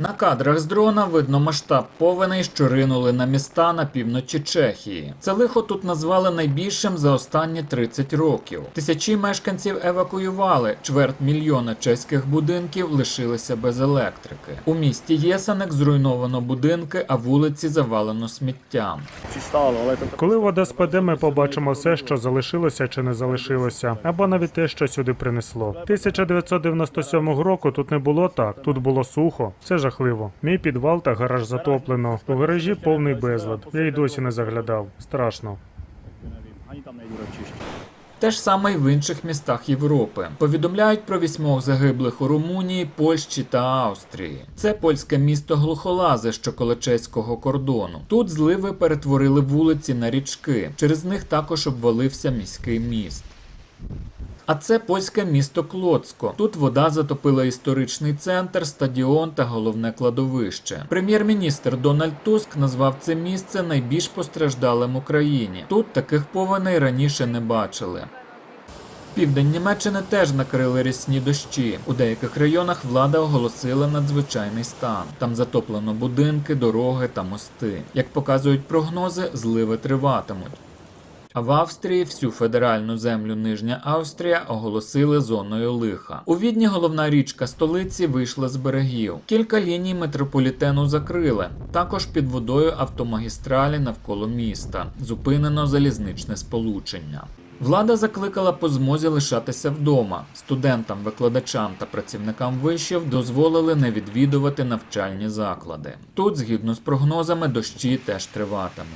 На кадрах з дрона видно масштаб повеней, що ринули на міста на півночі Чехії. Це лихо тут назвали найбільшим за останні 30 років. Тисячі мешканців евакуювали, чверть мільйона чеських будинків лишилися без електрики. У місті Єсенек зруйновано будинки, а вулиці завалено сміттям. Коли вода спаде, ми побачимо все, що залишилося чи не залишилося, або навіть те, що сюди принесло. 1997 року тут не було так. Тут було сухо. Це жахливо. Мій підвал та гараж затоплено. У гаражі повний безлад. Я й досі не заглядав. Страшно. Те ж саме й в інших містах Європи. Повідомляють про вісьмох загиблих у Румунії, Польщі та Австрії. Це польське місто Глухолази, що коло чеського кордону. Тут зливи перетворили вулиці на річки. Через них також обвалився міський міст. А це польське місто Клоцко. Тут вода затопила історичний центр, стадіон та головне кладовище. Прем'єр-міністр Дональд Туск назвав це місце найбільш постраждалим у країні. Тут таких повеней раніше не бачили. Південь Німеччини теж накрили рясні дощі. У деяких районах влада оголосила надзвичайний стан. Там затоплено будинки, дороги та мости. Як показують прогнози, зливи триватимуть. В Австрії всю федеральну землю Нижня Австрія оголосили зоною лиха. У Відні головна річка столиці вийшла з берегів. Кілька ліній метрополітену закрили. Також під водою автомагістралі навколо міста. Зупинено залізничне сполучення. Влада закликала по змозі лишатися вдома. Студентам, викладачам та працівникам вишів дозволили не відвідувати навчальні заклади. Тут, згідно з прогнозами, дощі теж триватимуть.